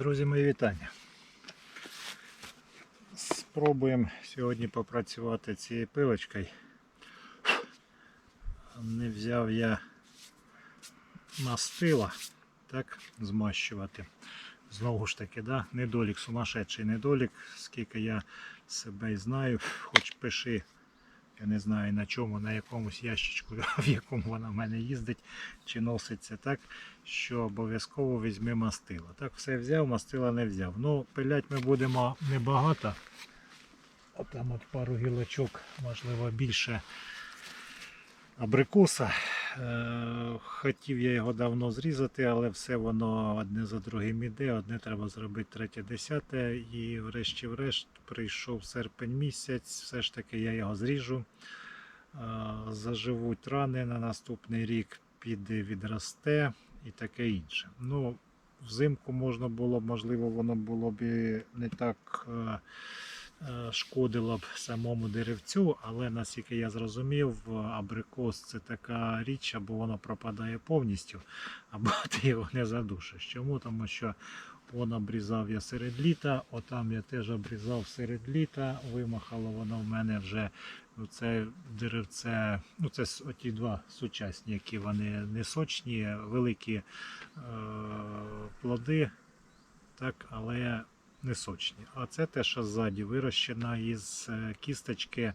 Друзі, мої вітання. Спробуємо сьогодні попрацювати цією пилочкою. Не взяв я мастила, так, змащувати. Знову ж таки, да, недолік, сумасшедший недолік, скільки я себе знаю, хоч пиши, я не знаю на чому, на якомусь ящичку, в якому вона в мене їздить, чи носиться так, що обов'язково візьми мастило. Так, все взяв, мастила не взяв. Ну, пилять ми будемо небагато. А там от пару гілочок, можливо, більше абрикоса. Е, Хотів я його давно зрізати, але все воно одне за другим іде. Одне треба зробити третє, десяте. І врешті-врешт прийшов серпень місяць. Все ж таки я його зріжу. Е, Заживуть рани на наступний рік, піде відросте і таке інше. Ну, взимку можна було можливо, воно було б не так. Е, шкодило б самому деревцю, але наскільки я зрозумів, абрикос це така річ, або воно пропадає повністю, або ти його не задушиш. Чому? Тому що он обрізав я серед літа, отам я теж обрізав серед літа, вимахало воно в мене вже це деревце, ну це оті два сучасні, які вони не сочні, великі е, плоди, так, але не сочні. А це те, що ззаді вирощена із е, кісточки е,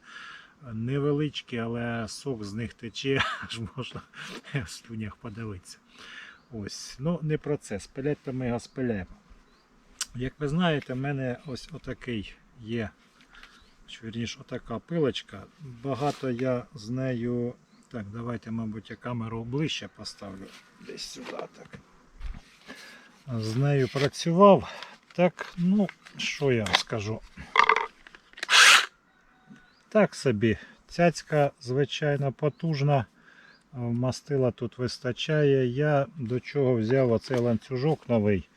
невеличкі, але сок з них тече, аж можна в слюнях подивитися. Ось, ну не про це. Спиляти то ми його спиляємо. Як ви знаєте, в мене ось отакий є. чи, Вірніше, отака пилочка. Багато я з нею. Так, давайте, мабуть, я камеру ближче поставлю. Десь сюди так. З нею працював. Так, ну, що я вам скажу? Так собі. Цяцька, звичайно, потужна. Мастила тут вистачає. Я до чого взяв оцей ланцюжок новий.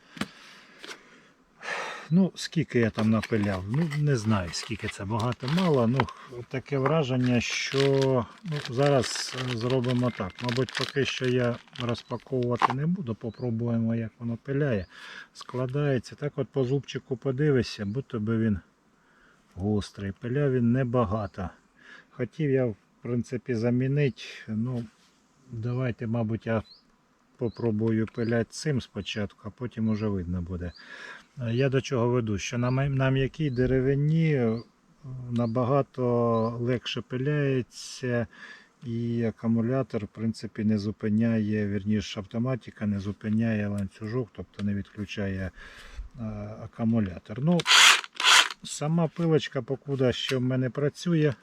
Ну, скільки я там напиляв? Ну, не знаю, скільки це багато-мало. Ну, таке враження, що ну, зараз е, зробимо так. Мабуть, поки що я розпаковувати не буду, попробуємо, як воно пиляє. Складається. Так от по зубчику подивишся, будто би він гострий. Пиляв він небагато. Хотів я, в принципі, замінити. Ну, давайте, мабуть, я попробую пиляти цим спочатку, а потім уже видно буде. Е, Я до чого веду, що на м'якій деревині е, набагато легше пиляється і акумулятор в принципі не зупиняє, вірніше автоматика не зупиняє ланцюжок, тобто не відключає е, акумулятор. Ну, сама пилочка, покуда ще в мене працює.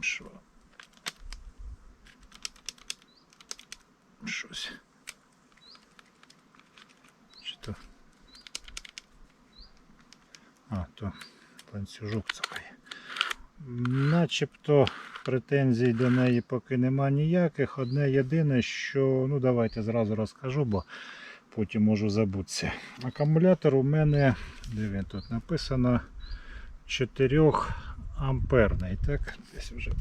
Що? Щось. Чи то? А, то ланцюжок цокає. Начебто претензій до неї поки нема ніяких. Одне єдине, що, ну давайте зразу розкажу, бо потім можу забутися. Акумулятор у мене, де він тут написано, 4 амперний. Так, десь вже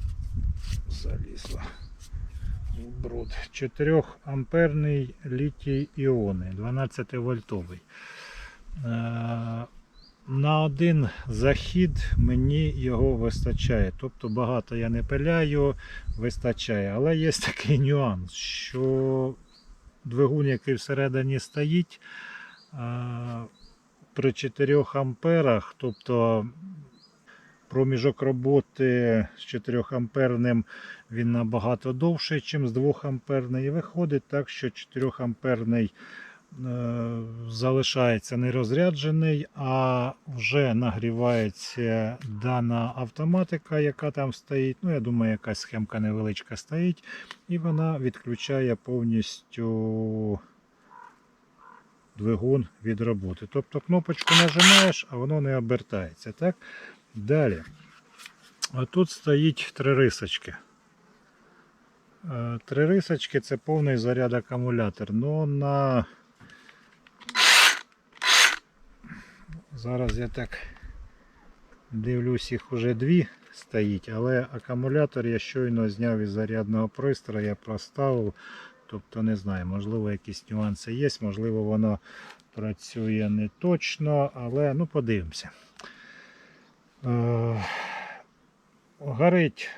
залізло в бруд. 4 амперний літій іони, 12 вольтовий. Е, На один захід мені його вистачає. Тобто багато я не пиляю, вистачає. Але є такий нюанс, що двигун, який всередині стоїть, е, при 4 амперах, тобто проміжок роботи з 4 амперним він набагато довший, ніж з 2 амперний. І виходить так, що 4 амперний е, залишається нерозряджений, а вже нагрівається дана автоматика, яка там стоїть. Ну, я думаю, якась схемка невеличка стоїть, і вона відключає повністю двигун від роботи. Тобто кнопочку нажимаєш, а воно не обертається. Так? Далі. А тут стоїть три рисочки. Е, Три рисочки це повний заряд акумулятор. Ну на зараз я так дивлюсь, їх уже дві стоїть, але акумулятор я щойно зняв із зарядного пристрою, я проставив. Тобто не знаю, можливо, якісь нюанси є, можливо, воно працює не точно, але ну подивимося. Е, горить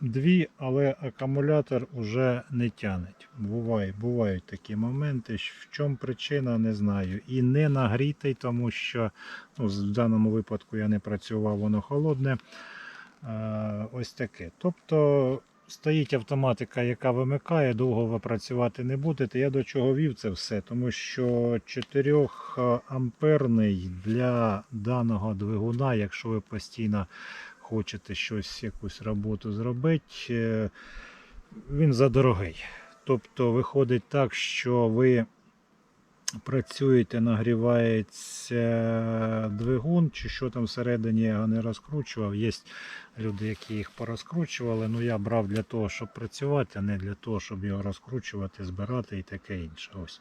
дві, але акумулятор уже не тянеть. Буває, бувають такі моменти. В чому причина, не знаю. І не нагрітий, тому що ну, в даному випадку я не працював, воно холодне. Е, ось таке. Тобто стоїть автоматика, яка вимикає, довго ви працювати не будете. Я до чого вів це все, тому що 4 амперний для даного двигуна, якщо ви постійно хочете щось, якусь роботу зробити, е, він задорогий. Тобто виходить так, що ви працюєте, нагрівається двигун, чи що там всередині я його не розкручував. Є люди, які їх порозкручували. Ну я брав для того, щоб працювати, а не для того, щоб його розкручувати, збирати і таке інше. Ось.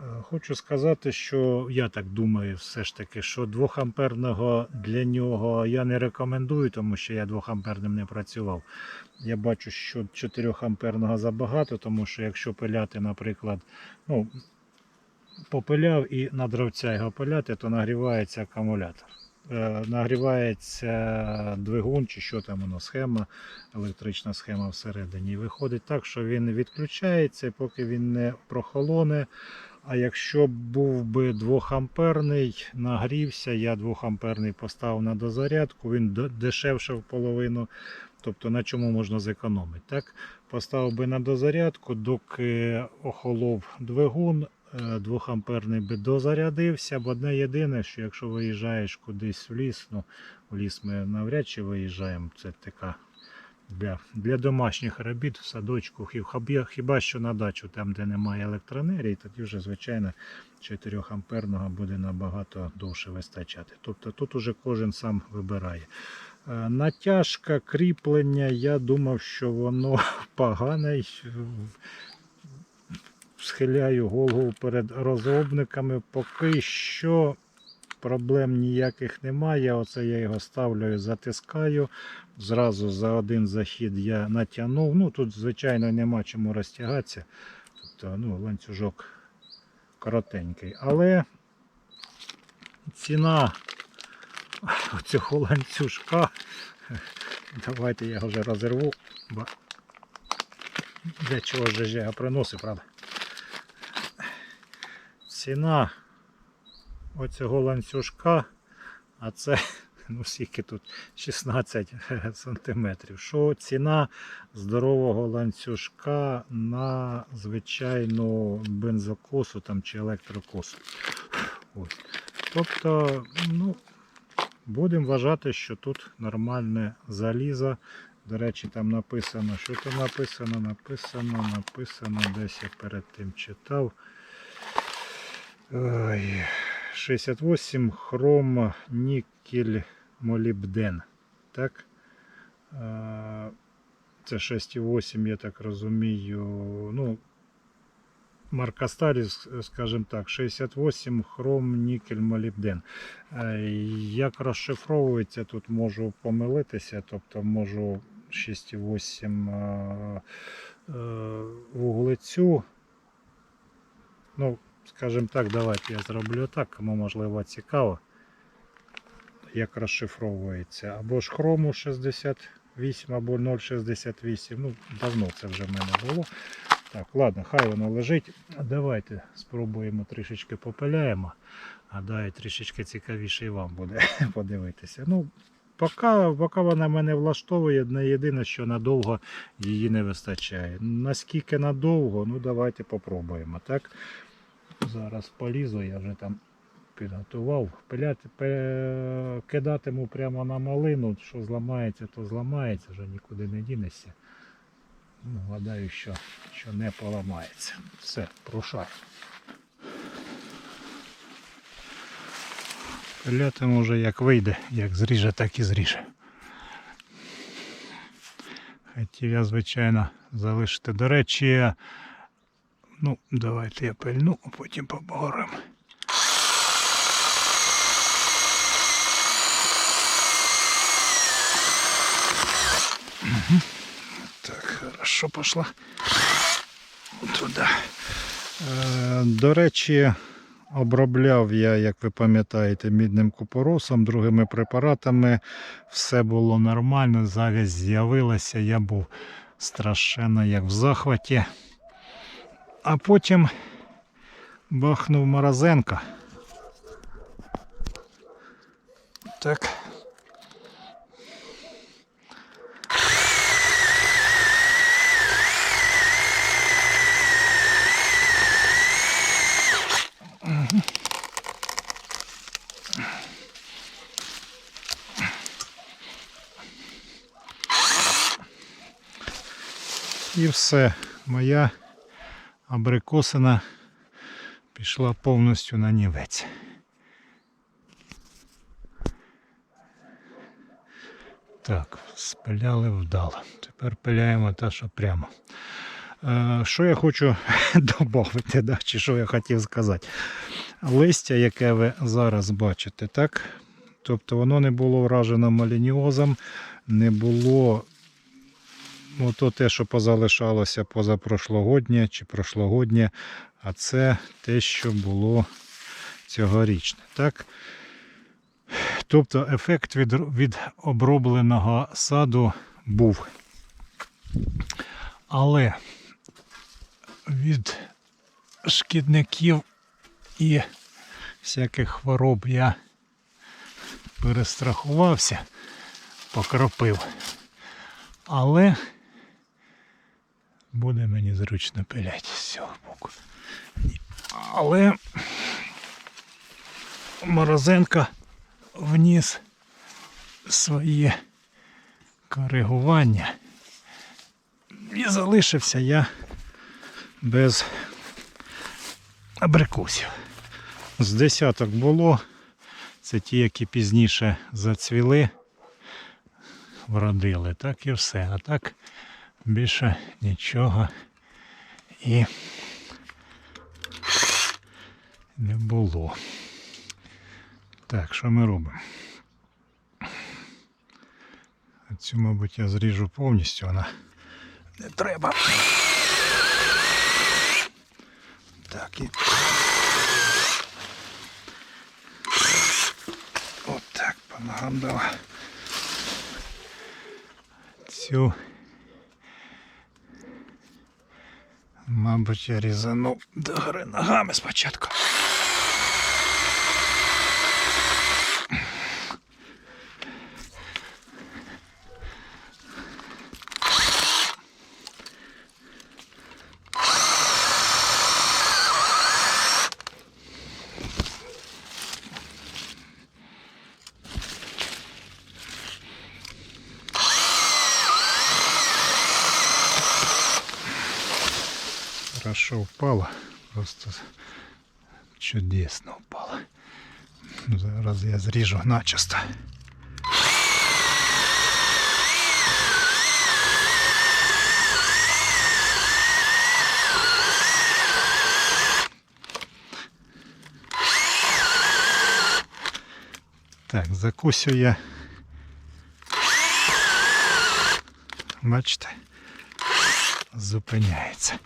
Е, Хочу сказати, що я так думаю, все ж таки, що 2 амперного для нього я не рекомендую, тому що я 2 амперним не працював. Я бачу, що 4 амперного забагато, тому що якщо пиляти, наприклад, ну, попиляв і на дровця його пиляти, то нагрівається акумулятор. Е, Нагрівається двигун, чи що там воно, схема, електрична схема всередині. Виходить так, що він відключається, поки він не прохолоне. А якщо б був би 2 амперний, нагрівся, я 2 амперний поставив на дозарядку, він дешевше в половину. Тобто на чому можна зекономити. Так? Поставив би на дозарядку, доки охолов двигун, 2 амперний би дозарядився, бо одне єдине, що якщо виїжджаєш кудись в ліс, ну в ліс ми навряд чи виїжджаємо, це така для, для домашніх робіт в садочку, хіба, хіба що на дачу, там де немає електроенергії, тоді вже, звичайно, 4 амперного буде набагато довше вистачати. Тобто тут уже кожен сам вибирає. Е, Натяжка, кріплення, я думав, що воно погане. Схиляю голову перед розробниками. Поки що проблем ніяких немає. Оце я його ставлю і затискаю. Зразу за один захід я натягнув. Ну тут, звичайно, нема чому розтягатися. Тобто ну, ланцюжок коротенький. Але ціна цього ланцюжка. Давайте я його вже розірву, бо для чого ж я приносив, правда? Ціна оцього ланцюжка, а це, ну скільки тут 16 сантиметрів. Що ціна здорового ланцюжка на звичайну бензокосу там, чи електрокосу. Ось. Тобто, ну, будемо вважати, що тут нормальне залізо. До речі, там написано, що там написано, написано, написано, десь я перед тим читав. Ой, 68 хром нікель молібден. Так? Це 6,8, я так розумію. Ну, марка Старі, скажімо так, 68 хром нікель молібден. Як розшифровується, тут можу помилитися, тобто можу 6,8 е, е, вуглецю. Ну, скажімо так, давайте я зроблю так, кому можливо цікаво, як розшифровується. Або ж хрому 68, або 0,68. Ну, давно це вже в мене було. Так, ладно, хай воно лежить. Давайте спробуємо трішечки попиляємо. Гадаю, трішечки цікавіше і вам буде подивитися. Ну, поки, поки вона мене влаштовує, не єдине, що надовго її не вистачає. Наскільки надовго, ну давайте попробуємо. так? Зараз полізу, я вже там підготував. Пиляти, пе- кидатиму прямо на малину, що зламається, то зламається, вже нікуди не дінешся. Ну, гадаю, що, що не поламається. Все, прушай. Пилятиму вже як вийде, як зріже, так і зріже. Хотів я, звичайно, залишити. До речі, ну, давайте я пильну, а потім. Мгм. Так, хорошо. пішла. Туди. Е, До речі, обробляв я, як ви пам'ятаєте, мідним купоросом, другими препаратами. Все було нормально, завість з'явилася, я був страшенно як в захваті. А потім бахнув Морозенко. Так. І все, моя абрикосина пішла повністю на нівець. Так, спиляли вдало. Тепер пиляємо те, що прямо. Е, що я хочу додати, да, чи що я хотів сказати. Листя, яке ви зараз бачите, так? Тобто воно не було вражено малініозом, не було ну, то те, що позалишалося позапрошлогоднє чи прошлогоднє, а це те, що було цьогорічне. Так? Тобто ефект від, від обробленого саду був. Але від шкідників і всяких хвороб я перестрахувався, покропив. Але буде мені зручно пиляти з цього боку. Але Морозенко вніс свої коригування. І залишився я без абрикосів. З десяток було. Це ті, які пізніше зацвіли, вродили. Так і все. А так більше нічого і не було. Так, що ми робимо? Цю, мабуть, я зріжу повністю, вона не треба. Так і. От так, по. Цю. Мабуть, я різанув до гори ногами спочатку. Упала, просто чудесно упала. Зараз я зріжу начисто. Так, закусю я. Бачите, зупиняється.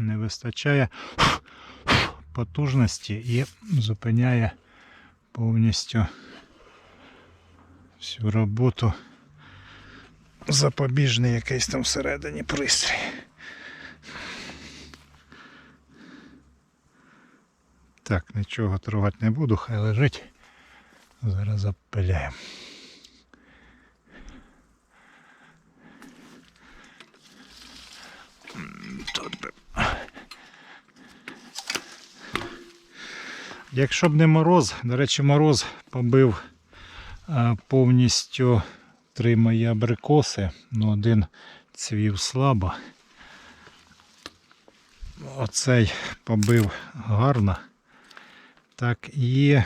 Не вистачає потужності і зупиняє повністю всю роботу запобіжний якийсь там всередині пристрій. Так, нічого трогати не буду, хай лежить. Зараз запиляємо. Якщо б не мороз, до речі, мороз побив повністю три мої абрикоси, ну один цвів слабо. Оцей побив гарно. Так і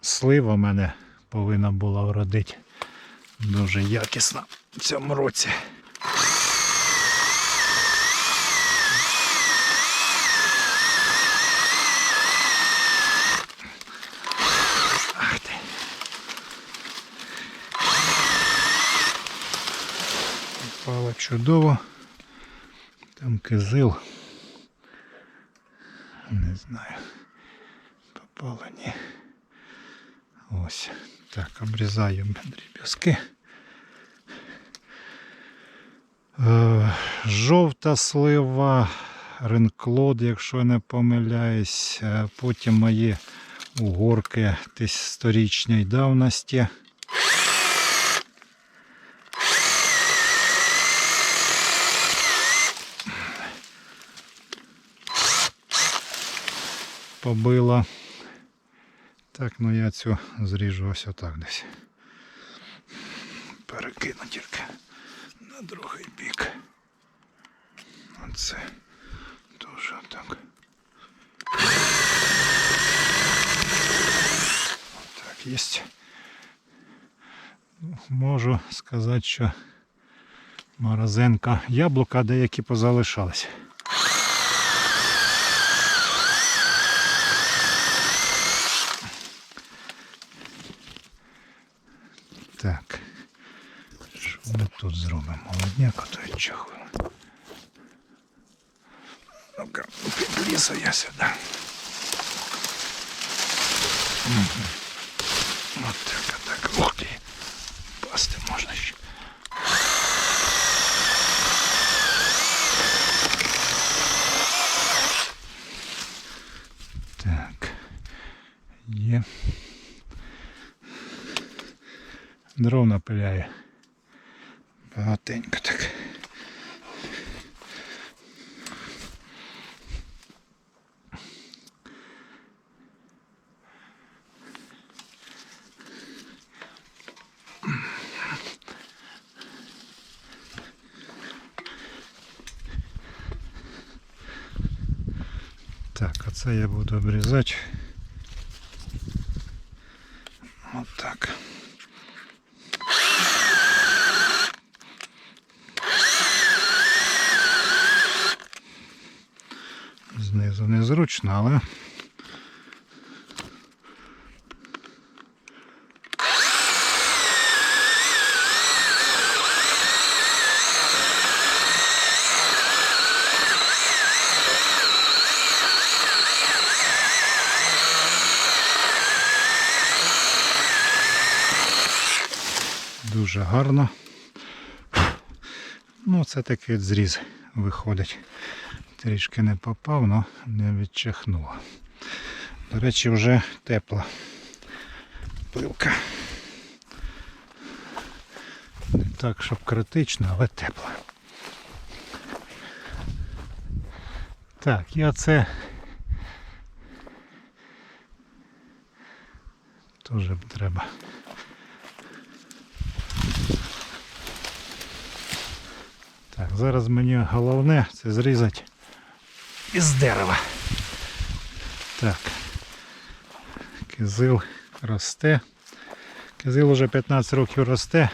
слива мене повинна була вродити дуже якісно в цьому році. Ах ти. попало чудово. Там кизил. Не знаю. Попало ні. Ось. Так, обрізаю дріб'язки. Е, Жовта слива, ренклод, якщо я не помиляюсь. Е, Потім мої угорки десь сторічної давності. Побила. Так, ну я цю зріжу ось отак десь. Перекину тільки на другий бік. Оце дуже так. Так, є. Можу сказати, що морозенка яблука деякі позалишались. Так. Що ми тут зробимо? Молодняк я чого. Ну-ка, підлізу я сюди. Мгм. Багатенько так. Так, оце я буду обрізати. Але дуже гарно. Ну, це такий от зріз виходить. Трішки не попав, але не відчихнуло. До речі, вже тепла пилка. Не так, щоб критично, але тепла. Так, і оце теж треба. Так, зараз мені головне це зрізати із дерева. Так. Кизил росте. Кизил уже 15 років росте.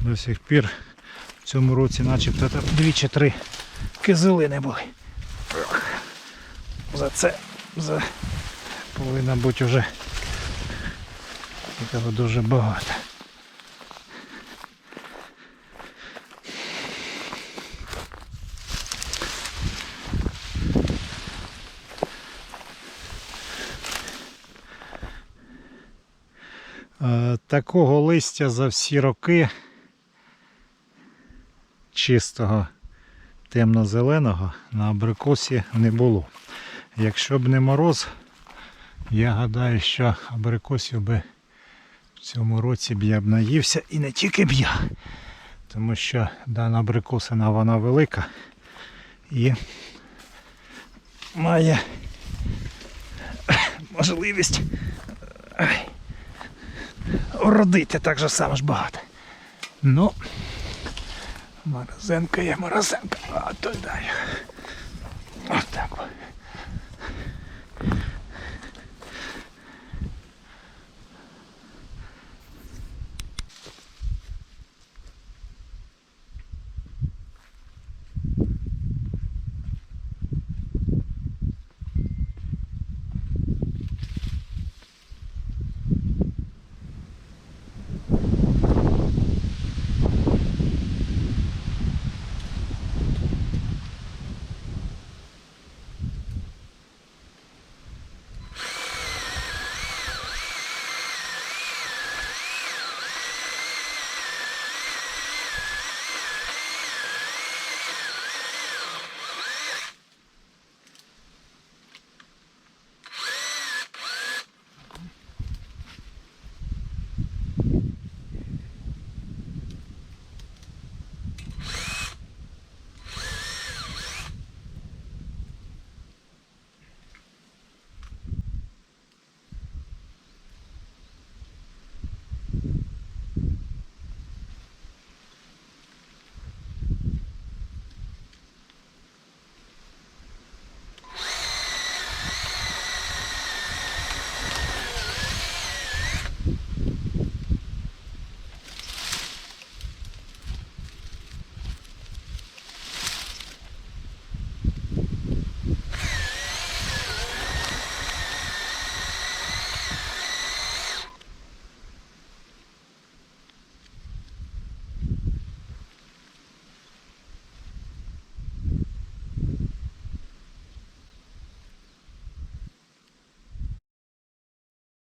До сих пір в цьому році начебто там дві чи три кизили не були. За це за... повинно бути вже дуже багато. Е, Такого листя за всі роки чистого темно-зеленого на абрикосі не було. Якщо б не мороз, я гадаю, що абрикосів би в цьому році б я б наївся і не тільки б я, тому що дана абрикосина вона велика і має можливість родити так же само ж багато. Ну, морозенка є морозенка, а то дай. Отак. от.